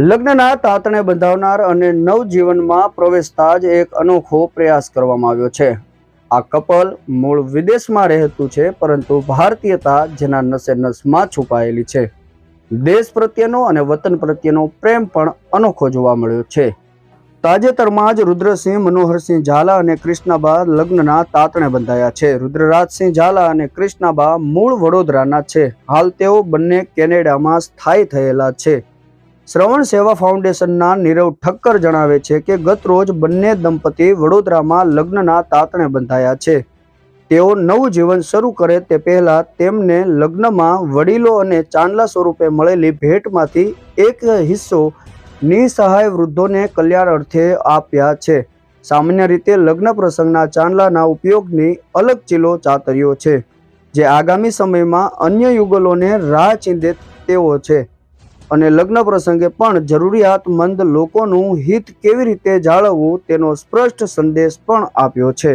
લગ્નના તાતણે બંધાવનાર અને નવજીવનમાં પ્રવેશતા જ એક અનોખો પ્રયાસ કરવામાં આવ્યો છે. આ કપલ મૂળ વિદેશમાં રહેતું છે, પરંતુ ભારતીયતા જેના નસે નસમાં છુપાયેલી છે. દેશ પ્રત્યેનો અને વતન પ્રત્યેનો પ્રેમ પણ અનોખો જોવા મળ્યો છે. તાજેતરમાં જ રુદ્રસિંહ, મનોહરસિંહ ઝાલા અને કૃષ્ણાબા લગ્નના તાતણે બંધાયા છે. રુદ્રરાજસિંહ ઝાલા અને કૃષ્ણાબા મૂળ વડોદરાના છે. હાલ તેઓ બંને કેનેડામાં સ્થાયી થયેલા છે. શ્રવણ સેવા ફાઉન્ડેશનના નીરવ ઠક્કર જણાવે છે કે ગત રોજ બંને દંપતી વડોદરામાં લગ્નના તાતણે બંધાયા છે. તેઓ નવું જીવન શરૂ કરે તે પહેલા તેમને લગ્નમાં વડીલો અને ચાંદલા સ્વરૂપે મળેલી ભેટમાંથી એક હિસ્સો નિસહાય વૃદ્ધોને કલ્યાણ અર્થે આપ્યા છે. સામાન્ય રીતે લગ્ન પ્રસંગના ચાંદલાના ઉપયોગની અલગ ચીલો ચાતર્યો છે, જે આગામી સમયમાં અન્ય યુગલોને રાહ ચીંધે તેવો છે. અને લગ્ન પ્રસંગે પણ જરૂરિયાતમંદ લોકોનું હિત કેવી રીતે જાળવવું તેનો સ્પષ્ટ સંદેશ પણ આપ્યો છે.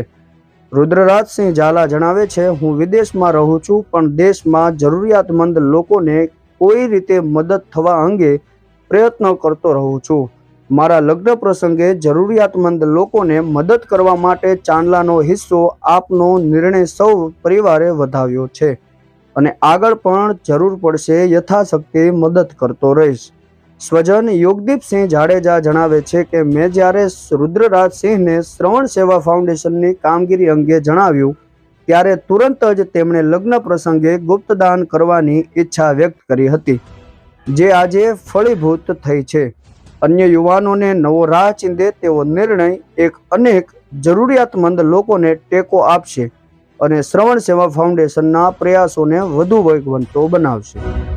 રુદ્રરાજસિંહ ઝાલા જણાવે છે, હું વિદેશમાં રહું છું, પણ દેશમાં જરૂરિયાતમંદ લોકોને કોઈ રીતે મદદ થવા અંગે પ્રયત્ન કરતો રહું છું. મારા લગ્ન પ્રસંગે જરૂરિયાતમંદ લોકોને મદદ કરવા માટે ચાંદલાનો હિસ્સો આપનો નિર્ણય સૌ પરિવારે વધાવ્યો છે. અને આગળ પણ જરૂર પડશે, યથાશક્તિ મદદ કરતો રહીશ. સ્વજન યોગદીપસિંહ જાડેજા જણાવે છે કે, મેં જ્યારે રુદ્રરાજસિંહને શ્રવણ સેવા ફાઉન્ડેશનની કામગીરી અંગે જણાવ્યું, ત્યારે તુરંત જ તેમણે લગ્ન પ્રસંગે ગુપ્તદાન કરવાની ઈચ્છા વ્યક્ત કરી હતી, જે આજે ફળીભૂત થઈ છે. અન્ય યુવાનોને નવો રાહ ચીંધે તેવો નિર્ણય એક અનેક જરૂરિયાતમંદ લોકોને ટેકો આપશે. અને શ્રવણ સેવા ફાઉન્ડેશનના પ્રયાસોને વધુ વેગવંતો બનાવશે.